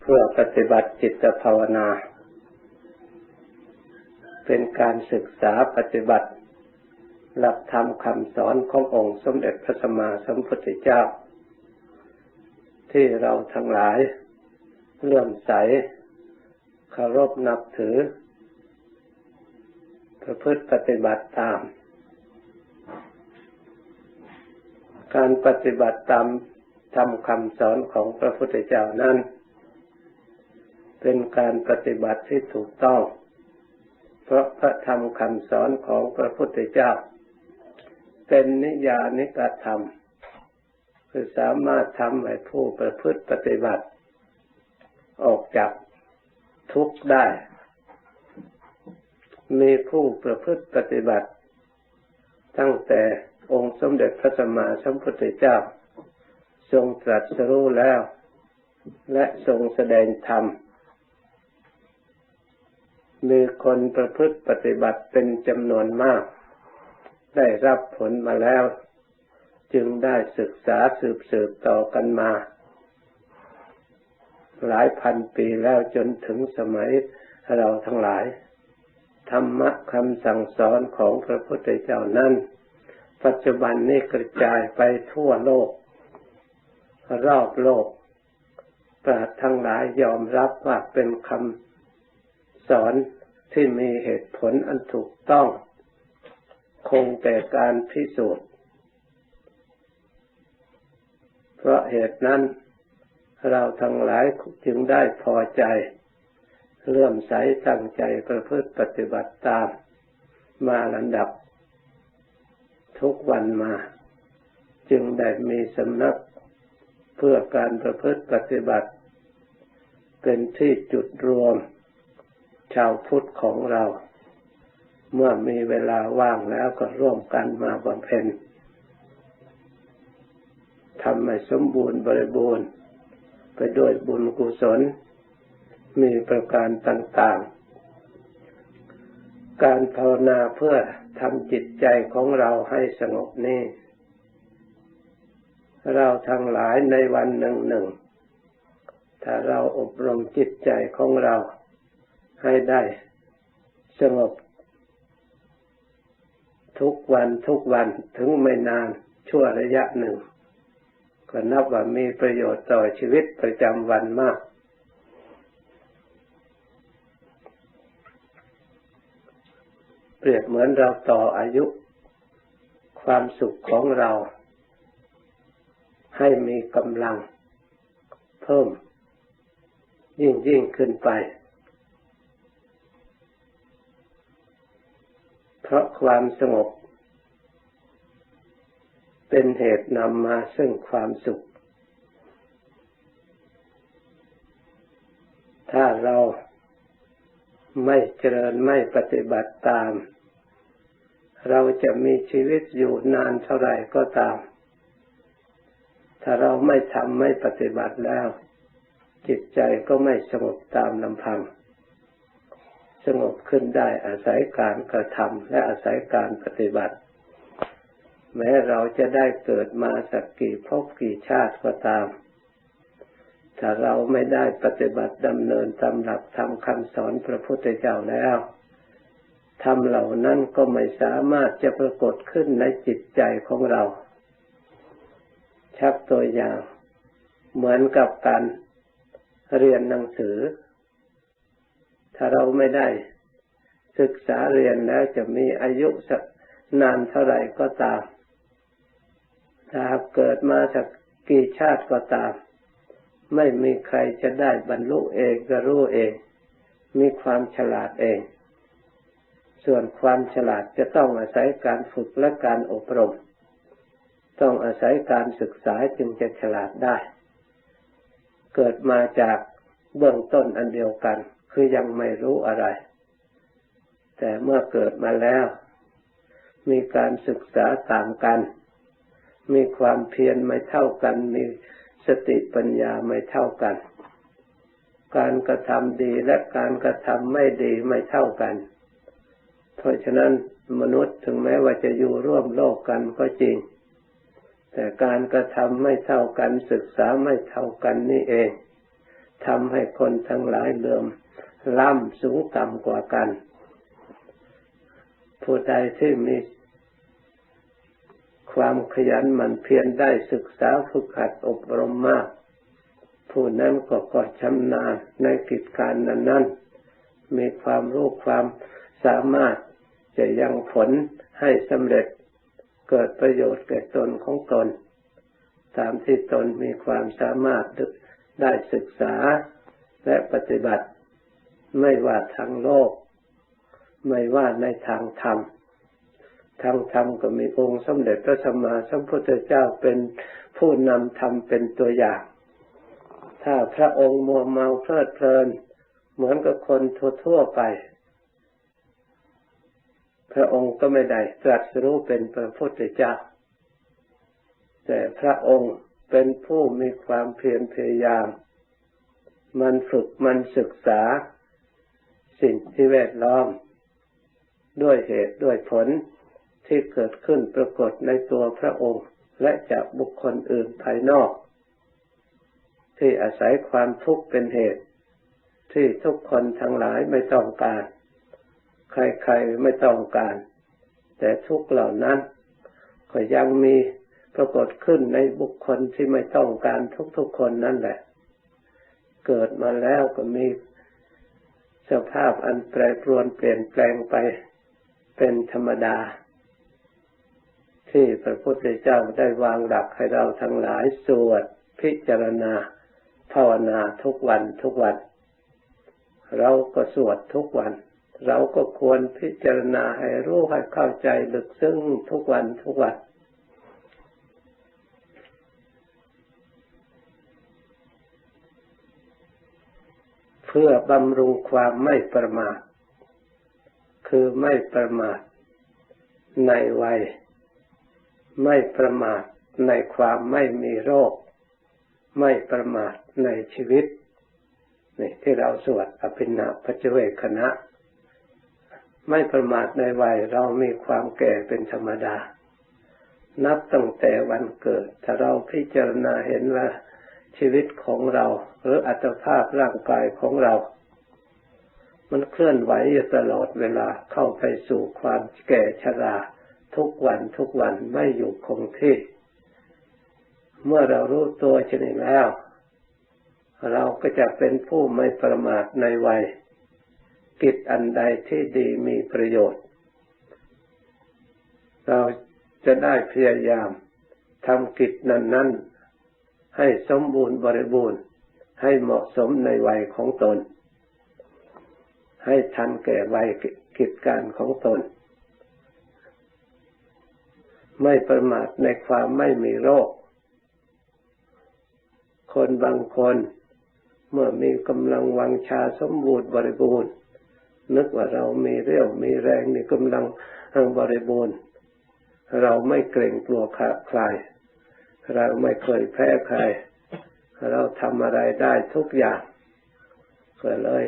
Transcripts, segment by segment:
เพื่อปฏิบัติจิตภาวนา เป็นการศึกษาปฏิบัติ หลักธรรมคำสอนขององค์สมเด็จพระสัมมาสัมพุทธเจ้า ที่เราทั้งหลายเลื่อมใสเคารพนับถือ ประพฤติปฏิบัติตาม การปฏิบัติตามทำคำสอนของพระพุทธเจ้านั้น เป็นการปฏิบัติที่ถูกต้อง เพราะพระธรรมคำสอนของพระพุทธเจ้า เป็นนิยานิกธรรม คือสามารถทำให้ผู้ประพฤติปฏิบัติ ออกจากทุกข์ได้ มีผู้ประพฤติปฏิบัติ ตั้งแต่องค์สมเด็จพระสัมมาสัมพุทธเจ้า ทรงตรัสรู้แล้ว และทรงแสดงธรรม มีคนประพฤติปฏิบัติเป็นจำนวนมาก ได้รับผลมาแล้ว จึงได้ศึกษาสืบสืบต่อกันมา หลายพันปีแล้วจนถึงสมัยเราทั้งหลาย ธรรมะคำสั่งสอนของพระพุทธเจ้านั้น ปัจจุบันนี้กระจายไปทั่วโลก รอบโลก ปราชทั้งหลายยอมรับว่าเป็นคำ สอนที่มีเหตุผลอันถูกต้อง คงแต่การพิสูจน์ เพราะเหตุนั้น เราทั้งหลายจึงได้พอใจ เลื่อมใสตั้งใจประพฤติปฏิบัติตาม มาลำดับ ทุกวันมา จึงได้มีสำนักเพื่อการประพฤติปฏิบัติ เป็นที่จุดรวม ชาวพุทธของเรา เมื่อมีเวลาว่างแล้วก็ร่วมกันมาบำเพ็ญทำให้สมบูรณ์บริบูรณ์ ไปด้วยบุญกุศล มีประการต่างๆ การภาวนาเพื่อทำจิตใจของเราให้สงบนี่เราทั้งหลายในวันหนึ่งหนึ่งถ้าเราอบรมจิตใจของเรา ให้ได้สงบ ทุกวันทุกวันถึงไม่นานชั่วระยะหนึ่ง ก็นับว่ามีประโยชน์ต่อชีวิตประจำวันมาก เปรียบเหมือนเราต่ออายุ ความสุขของเรา ให้มีกำลัง เพิ่ม ยิ่งยิ่งขึ้นไป เพราะความสงบ เป็นเหตุนำมาซึ่งความสุข ถ้าเราไม่เจริญไม่ปฏิบัติตาม เราจะมีชีวิตอยู่นานเท่าไหร่ก็ตาม ถ้าเราไม่ทำไม่ปฏิบัติแล้ว จิตใจก็ไม่สงบตามลำพัง สงบขึ้นได้อาศัยการกระทำและอาศัยการปฏิบัติ แม้เราจะได้เกิดมาสักกี่ภพกี่ชาติก็ตาม ถ้าเราไม่ได้ปฏิบัติดำเนินตามหลักธรรมคำสอนพระพุทธเจ้าแล้วธรรมเหล่านั้นก็ไม่สามารถจะปรากฏขึ้นในจิตใจของเรา ชักตัวอย่าง เหมือนกับการเรียนหนังสือ ถ้าเราไม่ได้ศึกษาเรียนแล้วจะมีอายุสักนานเท่าไหร่ก็ตาม ถ้าเกิดมาสักกี่ชาติก็ตาม ไม่มีใครจะได้บรรลุเองก็รู้เอง มีความฉลาดเอง ส่วนความฉลาดจะต้องอาศัยการฝึกและการอบรม ต้องอาศัยการศึกษาจึงจะฉลาดได้ เกิดมาจากเบื้องต้นอันเดียวกัน คือยังไม่รู้อะไร แต่เมื่อเกิดมาแล้ว มีการศึกษาต่างกัน มีความเพียรไม่เท่ากัน มีสติปัญญาไม่เท่ากัน การกระทำดีและการกระทำไม่ดีไม่เท่ากัน เพราะฉะนั้นมนุษย์ถึงแม้ว่าจะอยู่ร่วมโลกกันก็จริง แต่การกระทำไม่เท่ากันศึกษาไม่เท่ากันนี่เองทำให้คนทั้งหลายเลื่อม ล้ำสูงต่ำกว่ากัน ผู้ใดที่มีความขยันหมั่นเพียรได้ศึกษาฝึกหัดอบรมมาก ผู้นั้นก็ก็ชำนาญในกิจการนั้นๆ มีความรู้ความสามารถจะยังผลให้สำเร็จเกิดประโยชน์แก่ตนของตน ตามที่ตนมีความสามารถได้ศึกษาและปฏิบัติ ไม่ว่าทางโลก ไม่ว่าในทางธรรม ทางธรรมก็มีองค์สมเด็จพระสัมมาสัมพุทธเจ้าเป็นผู้นำธรรมเป็นตัวอย่าง ถ้าพระองค์มัวเมาเพลิดเพลิน เหมือนกับคนทั่วๆไป พระองค์ก็ไม่ได้ตรัสรู้เป็นพระพุทธเจ้า แต่พระองค์เป็นผู้มีความเพียรพยายาม มันฝึกมันศึกษา สิ่งที่แวดล้อม ด้วยเหตุด้วยผลที่เกิดขึ้นปรากฏในตัวพระองค์ และจากบุคคลอื่นภายนอก ที่อาศัยความทุกข์เป็นเหตุ ที่ทุกคนทั้งหลายไม่ต้องการ ใครๆไม่ต้องการ แต่ทุกเหล่านั้นก็ยังมีปรากฏขึ้นในบุคคลที่ไม่ต้องการทุกๆคนนั่นแหละ เกิดมาแล้วก็มี สภาพอันแปรปรวนเปลี่ยนแปลงไปเป็นธรรมดา ที่พระพุทธเจ้าได้วางหลักให้เราทั้งหลายสวดพิจารณา ภาวนาทุกวันทุกวัน เราก็สวดทุกวัน เราก็ควรพิจารณาให้รู้ให้เข้าใจลึกซึ้งทุกวันทุกวัน พื่อบำรุงความไม่ประมาท คือไม่ประมาท ในวัย ไม่ประมาทในความไม่มีโรค ไม่ประมาทในชีวิตนี่ที่เราสวดอภินาปัจเวคณะ ไม่ประมาทในวัยเรามีความแก่เป็นธรรมดา นับตั้งแต่วันเกิด ถ้าเราพิจารณาเห็นว่า ชีวิตของเรา หรืออัตภาพร่างกายของเรา มันเคลื่อนไหวอยู่ตลอดเวลาเข้าไปสู่ความแก่ชรา ทุกวันทุกวันไม่อยู่คงที่ เมื่อเรารู้ตัวชนิดแล้ว เราก็จะเป็นผู้ไม่ประมาทในวัย กิจอันใดที่ดีมีประโยชน์ เราจะได้พยายามทำกิจนั้น ๆ ให้สมบูรณ์บริบูรณ์ ให้เหมาะสมในวัยของตน ให้ทันแก่วัยกิจการของตน ไม่ประมาทในความไม่มีโรค คนบางคนเมื่อมีกำลังวังชาสมบูรณ์บริบูรณ์ นึกว่าเรามีเรี่ยวมีแรงมีกำลังบริบูรณ์ เราไม่เกรงกลัวใคร เราไม่เคยแพ้ใคร เราทำอะไรได้ทุกอย่างก็เลย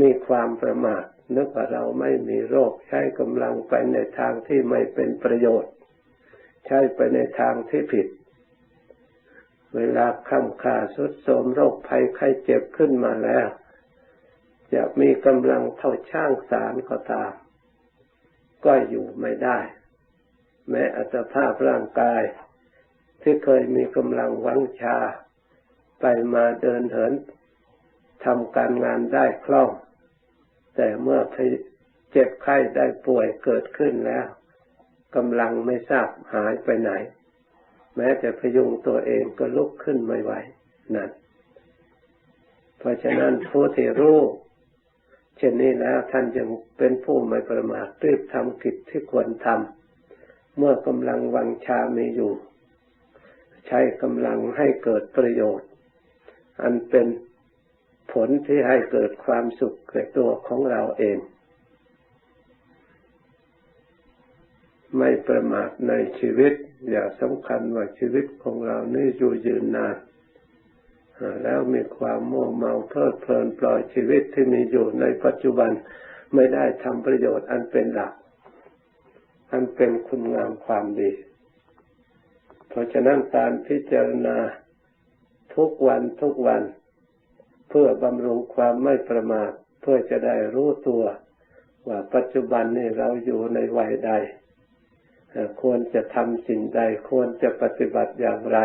มีความประมาทนึกว่าเราไม่มีโรคใช้กำลังไปในทางที่ไม่เป็นประโยชน์ ใช้ไปในทางที่ผิด เวลาค้ำค่าสุดโทมโรคภัยไข้เจ็บขึ้นมาแล้ว จะมีกำลังเท่าช่างสารก็ตาม ก็อยู่ไม่ได้ แม้อัตภาพร่างกาย ที่เคยมีกำลังวังชา ไปมาเดินเหินทำการงานได้คล่อง แต่เมื่อเจ็บไข้ได้ป่วยเกิดขึ้นแล้วกำลังไม่ทราบหายไปไหน แม้จะพยุงตัวเองก็ลุกขึ้นไม่ไหวนั่นเพราะฉะนั้นผู้ที่รู้เช่นนี้แล้วท่านจึงเป็นผู้ไม่ประมาทรีบทำกิจที่ควรทำเมื่อกำลังวังชามีอยู่ ใช้กำลังให้เกิดประโยชน์ อันเป็นผลที่ให้เกิดความสุขแก่ตัวของเราเอง ไม่ประมาทในชีวิต อย่าสำคัญว่าชีวิตของเรานี่อยู่ยืนนานแล้วมีความโม่เมาเพลิดเพลินปล่อยชีวิตที่มีอยู่ในปัจจุบันไม่ได้ทำประโยชน์อันเป็นหลัก อันเป็นคุณงามความดี เพราะฉะนั้นการพิจารณาทุกวันทุกวัน เพื่อบำรุงความไม่ประมาทเพื่อจะได้รู้ตัว ว่าปัจจุบันนี้เราอยู่ในวัยใด ควรจะทำสิ่งใดควรจะปฏิบัติอย่างไร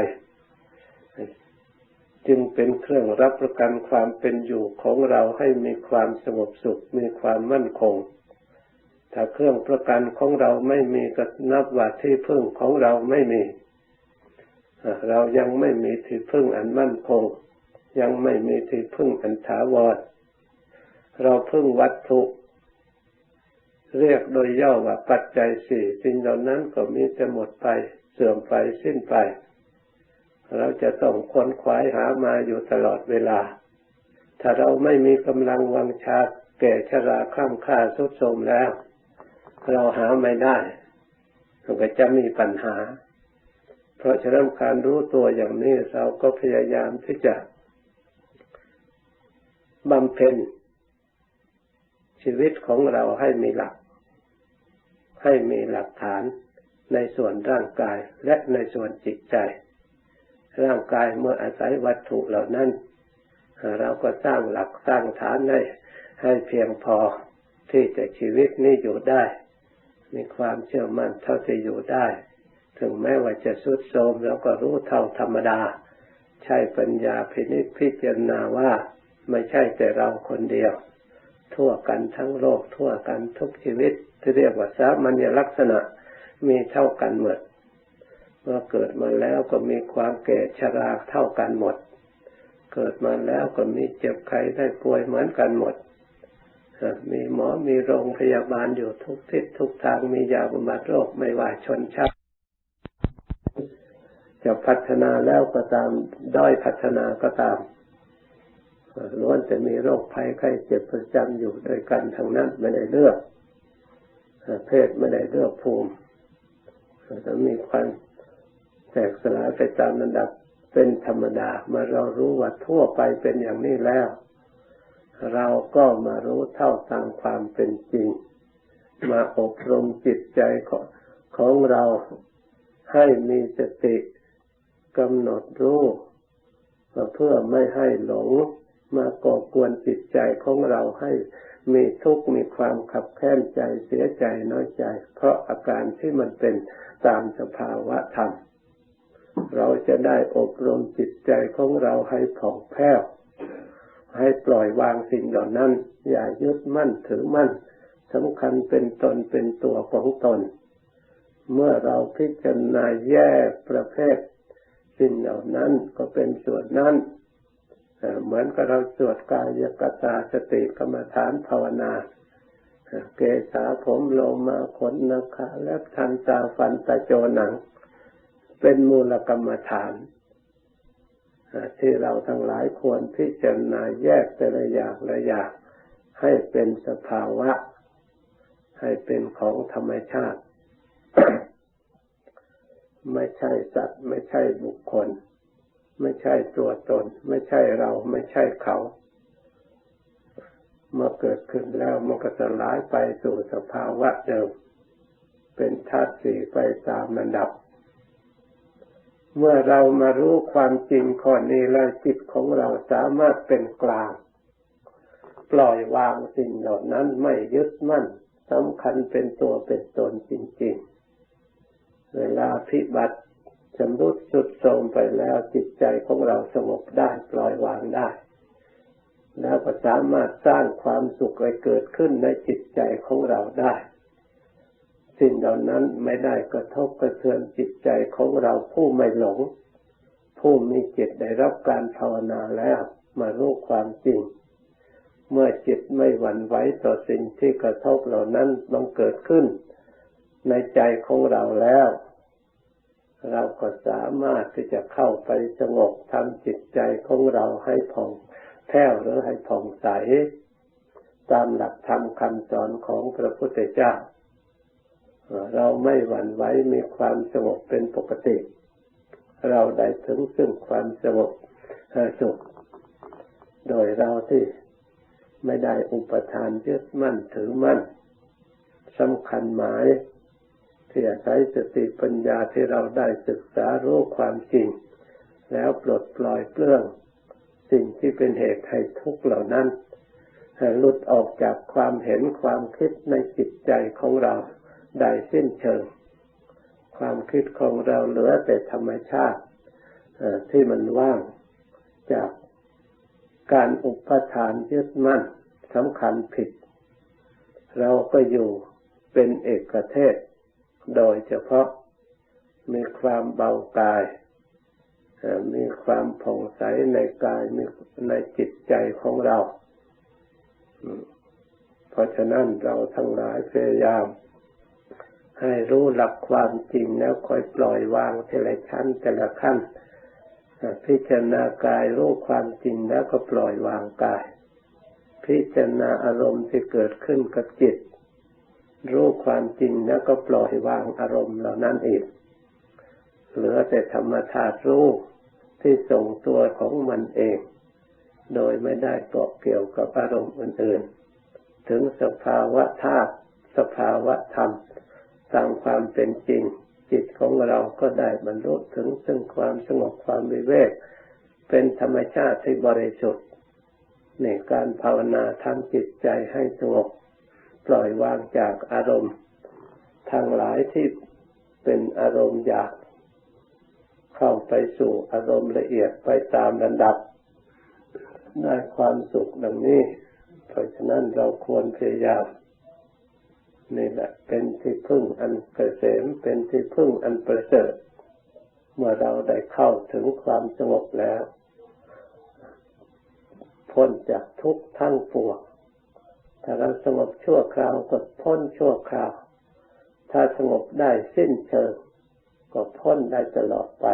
จึงเป็นเครื่องรับประกันความเป็นอยู่ของเราให้มีความสงบสุขมีความมั่นคง ถ้าเครื่องประกันของเราไม่มีก็นับว่าที่พึ่งของเราไม่มี เรายังไม่มีที่พึ่งอันมั่นคง ยังไม่มีที่พึ่งอันถาวร เราพึ่งวัตถุ เรียกโดยย่อว่าปัจจัยสี่สิ่งเหล่านั้นก็มีแต่หมดไปเสื่อมไปสิ้นไป เราจะต้องค้นคว้าหามาอยู่ตลอดเวลา ถ้าเราไม่มีกำลังวังชาแก่ชราคล่ำค่าสุดโทมแล้ว เราหาไม่ได้มันก็จะมีปัญหา ราะฉะนั้นการรู้ตัวอย่างนี้เราก็พยายามที่จะบำเพ็ญชีวิตของเราให้มีหลัก ให้มีหลักฐานในส่วนร่างกายและในส่วนจิตใจ ร่างกายเมื่ออาศัยวัตถุเหล่านั้น เราก็สร้างหลักสร้างฐานให้ให้เพียงพอที่จะชีวิตนี้อยู่ได้ มีความเชื่อมั่นเท่าที่อยู่ได้ ถึงแม้ว่าจะสุดโทมแล้วก็รู้เท่าธรรมดา ใช่ปัญญาพินิจพิจารณาว่าไม่ใช่แต่เราคนเดียว ทั่วกันทั้งโลกทั่วกันทุกชีวิต ที่เรียกว่าสามัญลักษณะมีเท่ากันหมดเมื่อเกิดมาแล้วก็มีความแก่ชราเท่ากันหมด เกิดมาแล้วก็มีเจ็บไข้ได้ป่วยเหมือนกันหมด มีหมอมีโรงพยาบาลอยู่ทุกทิศทุกทางมียาบำบัดโรคไม่ว่าชนชาติ จะพัฒนาแล้วก็ตามด้อยพัฒนาก็ตามล้วนจะมีโรคภัยไข้เจ็บประจำอยู่ด้วยกันทั้งนั้นไม่ได้เลือกเพศไม่ได้เลือกภูมิจะมีความแตกสลายไปตามระดับเป็นธรรมดามาเรารู้ว่าทั่วไปเป็นอย่างนี้แล้ว เราก็มารู้เท่าตามความเป็นจริง มาอบรมจิตใจของเราให้มีสติ กำหนดรู้เพื่อไม่ให้หลงมาก่อกวนจิตใจของเราให้มีทุกข์มีความขับแค้นใจเสียใจน้อยใจ เพราะอาการที่มันเป็นตามสภาวะธรรม เราจะได้อบรมจิตใจของเราให้ผ่องแผ้วให้ปล่อยวางสิ่งเหล่านั้น อย่ายึดมั่นถือมั่นสำคัญเป็นตนเป็นตัวของตน เมื่อเราพิจารณาแยกประเภท สิ่งเหล่านั้นก็เป็นส่วนนั้นเหมือนกับเราสวดกายกตาสติกรรมฐานภาวนา เกสาผมโลมาขนนาขาเล็บทันตาฟันตะโจหนัง เป็นมูลกรรมฐาน ที่เราทั้งหลายควรพิจารณาแยกแต่ละอย่างละอย่างให้เป็นสภาวะ ให้เป็นของธรรมชาติ ไม่ใช่สัตว์ ไม่ใช่บุคคล ไม่ใช่ตัวตน ไม่ใช่เราไม่ใช่เขา เมื่อเกิดขึ้นแล้วมันก็จะลายไปสู่สภาวะเดิม เป็นธาตุสี่ไปตามระดับ เมื่อเรามารู้ความจริงข้อนี้แล้วจิตของเราสามารถเป็นกลาง ปล่อยวางสิ่งเหล่านั้นไม่ยึดมั่นสำคัญเป็นตัวเป็นตนจริง ๆ เวลาพิบัติชำรุดสุดโทรมไปแล้วจิตใจของเราสงบได้ปล่อยวางได้ แล้วก็สามารถสร้างความสุขให้เกิดขึ้นในจิตใจของเราได้ สิ่งเหล่านั้นไม่ได้กระทบกระเทือนจิตใจของเราผู้ไม่หลง ผู้มีจิตได้รับการภาวนาแล้วมารู้ความจริง เมื่อจิตไม่หวั่นไหวต่อสิ่งที่กระทบเหล่านั้นบังเกิดขึ้น ในใจของเราแล้ว เราก็สามารถที่จะเข้าไปสงบทำจิตใจของเราให้ผ่องแผ้วหรือให้ผ่องใส ตามหลักธรรมคำสอนของพระพุทธเจ้า เราไม่หวั่นไหวมีความสงบเป็นปกติ เราได้ถึงซึ่งความสงบสุข โดยเราที่ไม่ได้อุปทานยึดมั่นถือมั่นสำคัญหมาย ที่อาศัยสติปัญญาที่เราได้ศึกษารู้ความจริง แล้วปลดปล่อยเปลื้อง สิ่งที่เป็นเหตุให้ทุกข์เหล่านั้นหลุดออกจากความเห็นความคิดในจิตใจของเราได้สิ้นเชิง ความคิดของเราเหลือแต่ธรรมชาติที่มันว่างจากการอุปทานยึดมั่นสำคัญผิด เราก็อยู่เป็นเอกเทศ โดยเฉพาะมีความเบากาย มีความผ่องใสในกายในจิตใจของเรา เพราะฉะนั้นเราทั้งหลายพยายาม ให้รู้หลักความจริงแล้วค่อยปล่อยวางแต่ละชั้นแต่ละขั้น พิจารณากายรู้ความจริงแล้วก็ปล่อยวางกาย พิจารณาอารมณ์ที่เกิดขึ้นกับจิต รู้ความจริงแล้วก็ปล่อยวางอารมณ์เหล่านั้นอีกเหลือแต่ธรรมธาตุรู้ที่ส่งตัวของมันเอง โดยไม่ได้เกาะเกี่ยวกับอารมณ์อื่นๆ ถึงสภาวะธาตุสภาวะธรรมตามความเป็นจริง จิตของเราก็ได้บรรลุถึงซึ่งความสงบความวิเวกเป็นธรรมชาติที่บริสุทธิ์ในการภาวนาทำจิตใจให้สงบ ปล่อยวางจากอารมณ์ทางหลายที่เป็นอารมณ์อยาก เข้าไปสู่อารมณ์ละเอียดไปตามระดับ ได้ความสุขดังนี้ เพราะฉะนั้นเราควรพยายามนี่แหละเป็นที่พึ่งอันเกษมเป็นที่พึ่งอันประเสริฐเมื่อเราได้เข้าถึงความสงบแล้ว พ้นจากทุกข์ทั้งปวง ถ้าเราสงบชั่วคราวก็พ้นชั่วคราว ถ้าสงบได้สิ้นเชิงก็พ้นได้ตลอดไป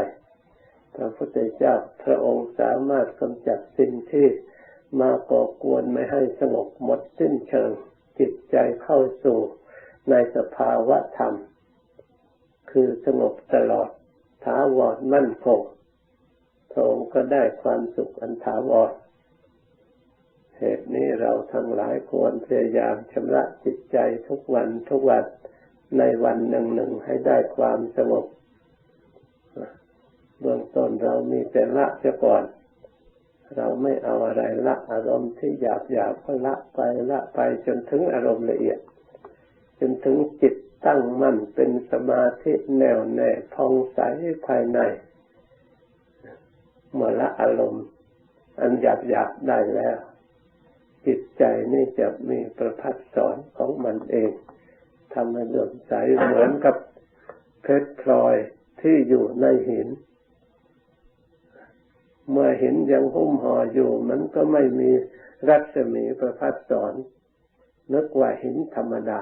พระพุทธเจ้าพระองค์สามารถกำจัดสิ่งที่มาก่อกวนไม่ให้สงบหมดสิ้นเชิง จิตใจเข้าสู่ในสภาวะธรรม คือสงบตลอดถาวรมั่นคงพระองค์ก็ได้ความสุขอันถาวร เหตุนี้เราทั้งหลายควรพยายามชำระจิตใจทุกวันทุกวันในวันหนึ่งหนึ่งให้ได้ความสงบเบื้องต้นเรามีแต่ละเสียก่อน เราไม่เอาอะไรละอารมณ์ที่หยาบหยาบก็ละไปละไปจนถึงอารมณ์ละเอียด จนถึงจิตตั้งมั่นเป็นสมาธิแน่วแน่พองใสภายในเมื่อละอารมณ์ อันหยาบหยาบได้แล้ว จิตใจนี่จะมีประพัดสอนของมันเองทำให้เลื่อมใสเหมือนกับเพชรพลอยที่อยู่ในหิน เมื่อหินยังหุ้มห่ออยู่ มันก็ไม่มีรัศมีประพัดสอนนึกว่าหินธรรมดา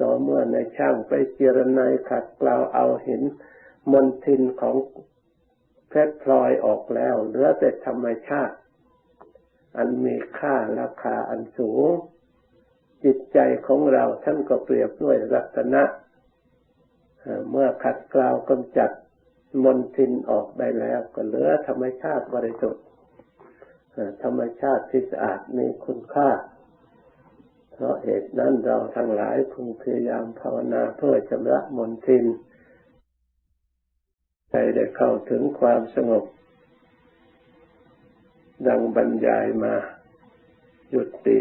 ต่อเมื่อในช่างไปเจรนายขัดเกลาเอาหินมนทินของเพชรพลอยออกแล้วเหลือแต่ธรรมชาติ อันมีค่าราคาอันสูง จิตใจของเราท่านก็เปรียบด้วยรัตนะ เมื่อขัดเกลากำจัดมนทินออกได้แล้วก็เหลือธรรมชาติบริสุทธิ์ธรรมชาติที่สะอาดมีคุณค่า เพราะเหตุนั้นเราทั้งหลายพึงพยายามภาวนาเพื่อชำระมนทินใจได้เข้าถึงความสงบ ดังบรรยายมาหยุดติ